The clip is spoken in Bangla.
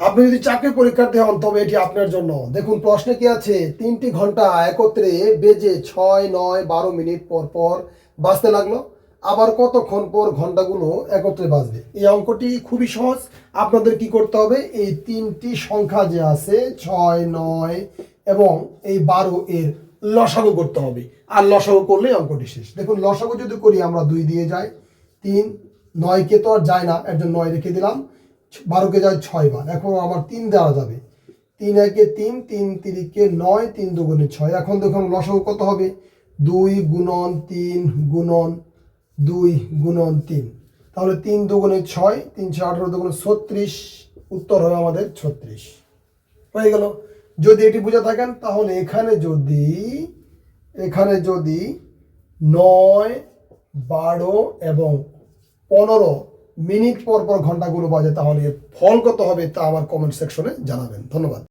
আপনি যদি চাকরি পরীক্ষার্থী হন তবে এটি আপনার জন্য। দেখুন, প্রশ্নে কি আছে? তিনটি ঘণ্টা একত্রে বেজে ছয়, নয়, বারো মিনিট পর পর বাঁচতে লাগল। আবার কতক্ষণ পর ঘন্টাগুলো একত্রে বাজবে? এই অঙ্কটি খুবই সহজ। আপনাদের কি করতে হবে? এই তিনটি সংখ্যা যে আছে, ছয়, নয় এবং এই বারো এর লসাগু করতে হবে। আর লসাগু করলে অঙ্কটি শেষ। দেখুন, লসাগু যদি করি, আমরা দুই দিয়ে যাই। তিন, নয়কে তো আর যায় না। একজন নয় রেখে দিলাম। বারোকে যায় ছয় বার। এখন আমার তিন দেওয়া যাবে। তিন একে তিন তিন তিরিকে নয়, তিন দুগুণে ছয়। এখন দেখুন লসাগু কত হবে? দুই গুণন তিন গুণন দুই গুণন তিন। তাহলে তিন দুগুণে ছয় তিনশো আঠারো দুগুণে ছত্রিশ। উত্তর হবে আমাদের ছত্রিশ। হয়ে গেল। যদি এটি বুঝে থাকেন, তাহলে এখানে যদি এখানে যদি নয়, বারো এবং পনেরো মিনিট পর পর ঘন্টাগুলো বাজে, তাহলে ফল কত হবে তা আমার কমেন্ট সেকশনে জানাবেন। ধন্যবাদ।